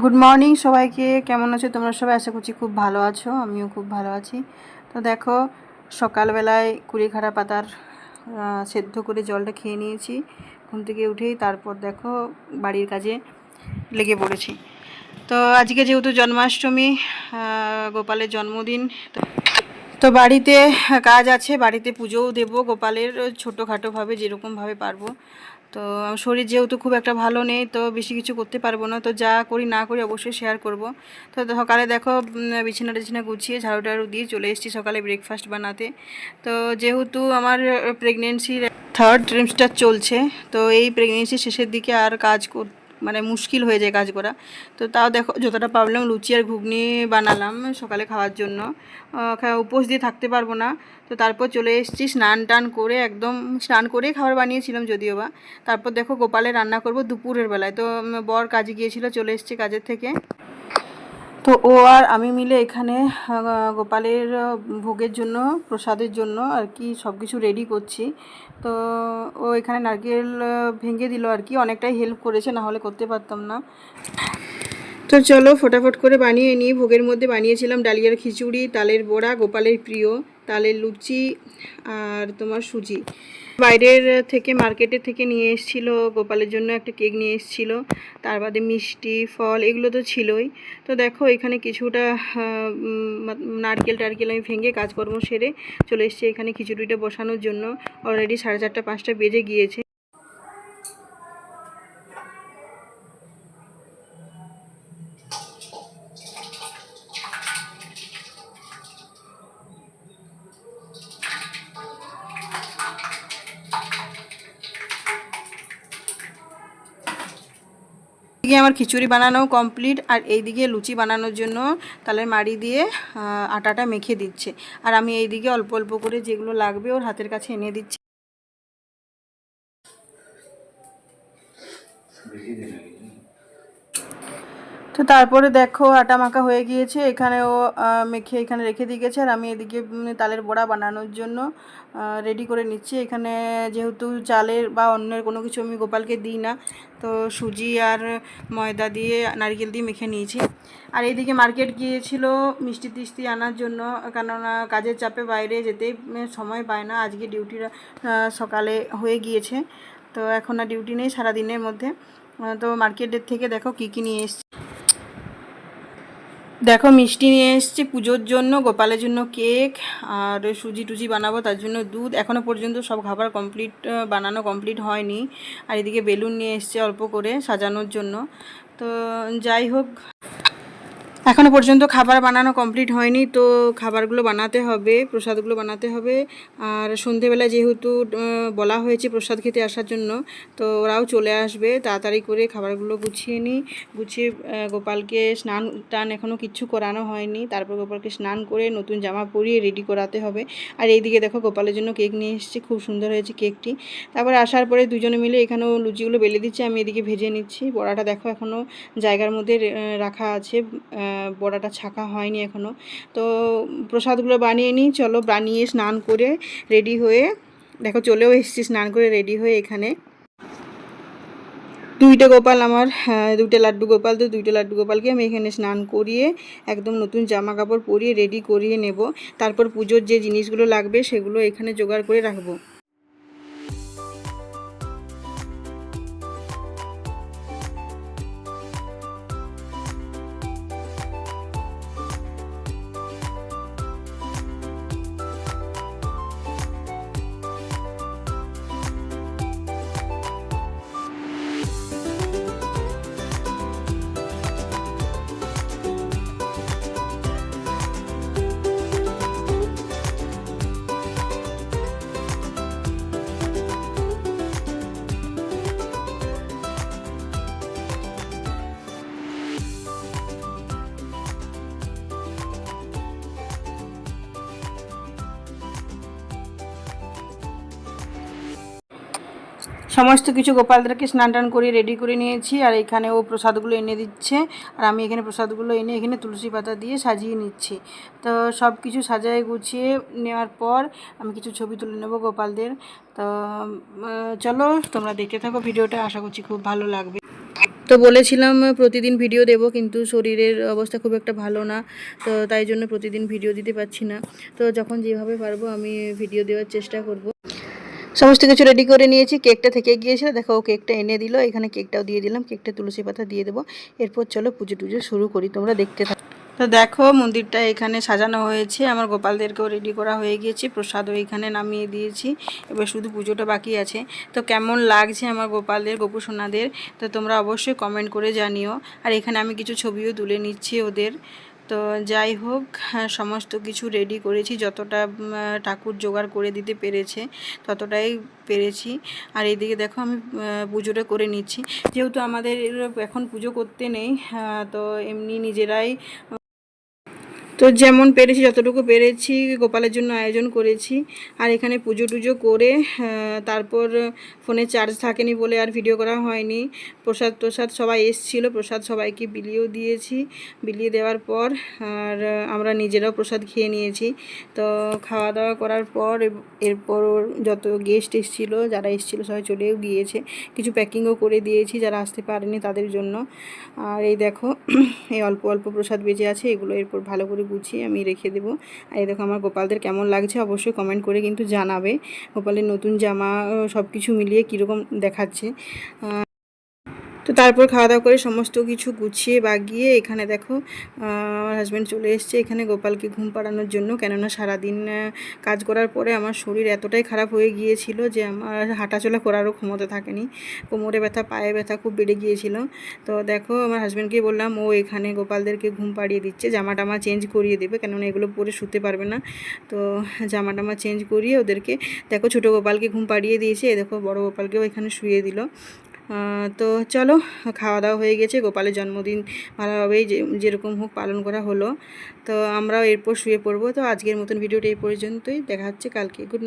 Good morning সবাইকে। কেমন আছো? তোমরা সবাই আশা করছি খুব ভালো আছো। আমিও খুব ভালো আছি। তো দেখো, সকালবেলায় কুড়িখাড়া পাতার সেদ্ধ করে জলটা খেয়ে নিয়েছি। ঘুম থেকে উঠেই তারপর দেখো, বাড়ির কাজে লেগে পড়েছি। তো আজকে যেহেতু জন্মাষ্টমী গোপালের জন্মদিন তো বাড়িতে কাজ আছে। বাড়িতে পুজোও দেব। গোপালের ছোটোখাটোভাবে যেরকমভাবে পারব। তো শরীর যেহেতু খুব একটা ভালো নেই, তো বেশি কিছু করতে পারব না। তো যা করি না করি অবশ্যই শেয়ার করব। তো সকালে দেখো বিছানা টিছানা গুছিয়ে ঝাড়ু টাড়ু দিয়ে চলে এসেছি সকালে ব্রেকফাস্ট বানাতে। তো যেহেতু আমার প্রেগনেন্সির থার্ড ট্রিমস্টার চলছে, তো এই প্রেগনেন্সির শেষের দিকে আর কাজ কর মানে মুশকিল হয়ে যায় কাজ করা। তো তাও দেখো, যতটা পারলাম লুচি আর ঘুগনি বানালাম সকালে খাওয়ার জন্য। উপোস দিয়ে থাকতে পারব না। তো তারপর চলে এসেছি স্নান টান করে একদম স্নান করেই খাবার বানিয়েছিলাম যদিও বা। তারপর দেখো গোপালে রান্না করব দুপুরের বেলায়। তো বর কাজে গিয়েছিল, চলে এসেছি কাজের থেকে। তো ও আর আমি মিলে এখানে গোপালের ভোগের জন্য, প্রসাদের জন্য আর কি সব কিছু রেডি করছি। তো ও এখানে নারকেল ভেঙে দিল আর কি। অনেকটাই হেল্প করেছে না হলে করতে পারতাম না। তো চলো ফটাফট করে বানিয়ে নিই। ভোগের মধ্যে বানিয়েছিলাম ডালিয়ার খিচুড়ি, তালের বড়া, গোপালের প্রিয়, তালের লুচি আর তোমার সুজি। বাইরের থেকে মার্কেটের থেকে নিয়ে এসেছিল, গোপালের জন্য একটা কেক নিয়ে এসেছিল। তার বাদে মিষ্টি, ফল, এগুলো তো ছিলই। তো দেখো এখানে কিছুটা নারকেল টারকেল আমি ভেঙে কাজকর্ম সেরে চলে এসেছি এখানে খিচুড়িটা বসানোর জন্য। অলরেডি সাড়ে চারটা, পাঁচটা বেজে গিয়েছে। এদিকে আমার খিচুড়ি বানানো কমপ্লিট আর এইদিকে লুচি বানানোর জন্য তালের মাড়ি দিয়ে আটাটা মেখে দিচ্ছে। আর আমি এইদিকে অল্প অল্প করে যেগুলো লাগবে ওর হাতের কাছে এনে দিচ্ছি। তো তারপরে দেখো আটা মাখা হয়ে গিয়েছে, এখানে ও মেখে এখানে রেখে দিয়ে গেছে আর আমি এদিকে তালের বড়া বানানোর জন্য রেডি করে নিচ্ছি। এখানে যেহেতু চালের বা অন্যের কোনো কিছু আমি গোপালকে দিই না, তো সুজি আর ময়দা দিয়ে নারকেল দিয়ে মেখে নিয়েছি। আর এইদিকে মার্কেট গিয়েছিল মিষ্টি টিষ্টি আনার জন্য, কেননা কাজের চাপে বাইরে যেতেই সময় পায় না। আজকে ডিউটিটা সকালে হয়ে গিয়েছে, তো এখন আর ডিউটি নেই সারাদিনের মধ্যে। তো মার্কেটের থেকে দেখো কী কী নিয়ে এসছি। দেখো, মিষ্টি নিয়ে এসছি পুজোর জন্য, গোপালের জন্য কেক আর সুজি টুজি বানাবো, তার জন্য দুধ। এখনও পর্যন্ত সব খাবার কমপ্লিট বানানো কমপ্লিট হয়নি। আর এদিকে বেলুন নিয়ে এসছে অল্প করে সাজানোর জন্য। তো যাই হোক এখনও পর্যন্ত খাবার বানানো কমপ্লিট হয়নি, তো খাবারগুলো বানাতে হবে, প্রসাদগুলো বানাতে হবে। আর সন্ধেবেলা যেহেতু বলা হয়েছে প্রসাদ খেতে আসার জন্য, তো ওরাও চলে আসবে, তাড়াতাড়ি করে খাবারগুলো গুছিয়ে নিই গুছিয়ে গোপালকে স্নান, টান এখনও কিচ্ছু করানো হয়নি, তারপর গোপালকে স্নান করে নতুন জামা পরিয়ে রেডি করাতে হবে। আর এইদিকে দেখো গোপালের জন্য কেক নিয়ে এসেছি, খুব সুন্দর হয়েছে কেকটি তারপর আসার পরে দুজনে মিলে এখানেও লুচিগুলো বেলে দিচ্ছি, আমি এদিকে ভেজে নিচ্ছি। বড়াটা দেখো এখনও জায়গার মধ্যে রাখা আছে বড়াটা ছাকা হয়নি এখনও তো প্রসাদগুলো বানিয়ে নিই চলো বানিয়ে স্নান করে রেডি হয়ে দেখো চলেও এসেছি স্নান করে রেডি হয়ে এখানে। দুইটা গোপাল আমার হ্যাঁ, দুইটা লাড্ডু গোপাল তো দুইটা লাড্ডু গোপালকে আমি এখানে স্নান করিয়ে একদম নতুন জামা কাপড় পরিয়ে রেডি করিয়ে নেব। তারপর পুজোর যে জিনিসগুলো লাগবে সেগুলো এখানে জোগাড় করে রাখব। সমস্ত কিছু গোপালদেরকে স্নান টান করে রেডি করে নিয়েছি, আর এখানে ও প্রসাদগুলো এনে দিচ্ছে, আর আমি এখানে প্রসাদগুলো এনে এখানে তুলসী পাতা দিয়ে সাজিয়ে নিচ্ছি। তো সব কিছু সাজায় গুছিয়ে নেওয়ার পর আমি কিছু ছবি তুলে নেব গোপালদের। তো চলো তোমরা দেখতে থাকো ভিডিওটা, আশা করছি খুব ভালো লাগবে। তো বলেছিলাম প্রতিদিন ভিডিও দেব, কিন্তু শরীরের অবস্থা খুব একটা ভালো না, তো তাই জন্য প্রতিদিন ভিডিও দিতে পারছি না। তো যখন যেভাবে পারব আমি ভিডিও দেওয়ার চেষ্টা করব। সমস্ত কিছু রেডি করে নিয়েছি। কেকটা থেকে গিয়েছিল। দেখো, ও কেকটা এনে দিল। এখানে কেকটাও দিয়ে দিলাম। কেকটা তুলসী পাতা দিয়ে দেবো। এরপর চলো পুজো টুজো শুরু করি। তোমরা দেখতে থাকো। তো দেখো, মন্দিরটা এখানে সাজানো হয়েছে। আমার গোপালদেরকেও রেডি করা হয়ে গিয়েছে। প্রসাদও এখানে নামিয়ে দিয়েছি। এবার শুধু পুজোটা বাকি আছে। তো কেমন লাগছে আমার গোপালদের গোপু সোনাদের তো তোমরা অবশ্যই কমেন্ট করে জানিও। আর এখানে আমি কিছু ছবিও তুলে নিচ্ছি ওদের। তো যাই হোক হ্যাঁ, সমস্ত কিছু রেডি করেছি। যতটা ঠাকুর জোগাড় করে দিতে পেরেছে ততটাই পেরেছি। আর এইদিকে দেখো আমি পুজোটা করে নিচ্ছি। যেহেতু আমাদের এখন পুজো করতে নেই আহ, তো এমনি নিজেরাই তো যেমন পেরেছি, যতটুকু পেরেছি, গোপালের জন্য আয়োজন করেছি। আর এখানে পুজো টুজো করে তারপর ফোনে চার্জ থাকেনি বলে আর ভিডিও করা হয়নি। প্রসাদ প্রসাদ সবাই এসছিল, প্রসাদ সবাইকে বিলিয়েও দিয়েছি। বিলিয়ে দেওয়ার পর আর আমরা নিজেরাও প্রসাদ খেয়ে নিয়েছি। তো খাওয়া দাওয়া করার পর এরপর যত গেস্ট এসেছিল, যারা এসেছিল সবাই চলেও গিয়েছে। কিছু প্যাকিংও করে দিয়েছি যারা আসতে পারেনি তাদের জন্য। আর এই দেখো, এই অল্প অল্প প্রসাদ বেঁচে আছে, এগুলো এরপর ভালো করে গুছিয়ে আমি রেখে দেবো। আর এই দেখো আমার গোপালদের কেমন লাগছে অবশ্যই কমেন্ট করে কিন্তু জানাবে। গোপালের নতুন জামা সব কিছু মিলিয়ে কীরকম দেখাচ্ছে। তো তারপর খাওয়া দাওয়া করে সমস্ত কিছু গুছিয়ে বাগিয়ে এখানে দেখো আমার হাজব্যান্ড চলে এসছে। এখানে গোপালকে ঘুম পাড়ানোর জন্য। কেননা সারাদিন কাজ করার পরে আমার শরীর এতটাই খারাপ হয়ে গিয়েছিল যে আমার হাঁটাচলা করারও ক্ষমতা থাকেনি। কোমরে ব্যথা, পায়ে ব্যথা খুব বেড়ে গিয়েছিল। তো দেখো, আমার হাজব্যান্ডকে বললাম, ও এখানে গোপালদেরকে ঘুম পাড়িয়ে দিচ্ছে। জামা টামা চেঞ্জ করিয়ে দেবে। কেননা এগুলো পরে শুতে পারবে না। তো জামা টামা চেঞ্জ করিয়ে ওদেরকে, দেখো, ছোটো গোপালকে ঘুম পাড়িয়ে দিয়েছে। দেখো, বড় গোপালকেও এখানে শুয়ে দিল। তো চলো খাওয়া দাওয়া হয়ে গেছে, গোপালের জন্মদিন ভালোভাবেই যে, যেরকম হোক পালন করা হলো। তো আমরাও এরপর শুয়ে পড়ব। তো আজকের মতন ভিডিওটা এই পর্যন্তই। দেখা হচ্ছে কালকে। গুড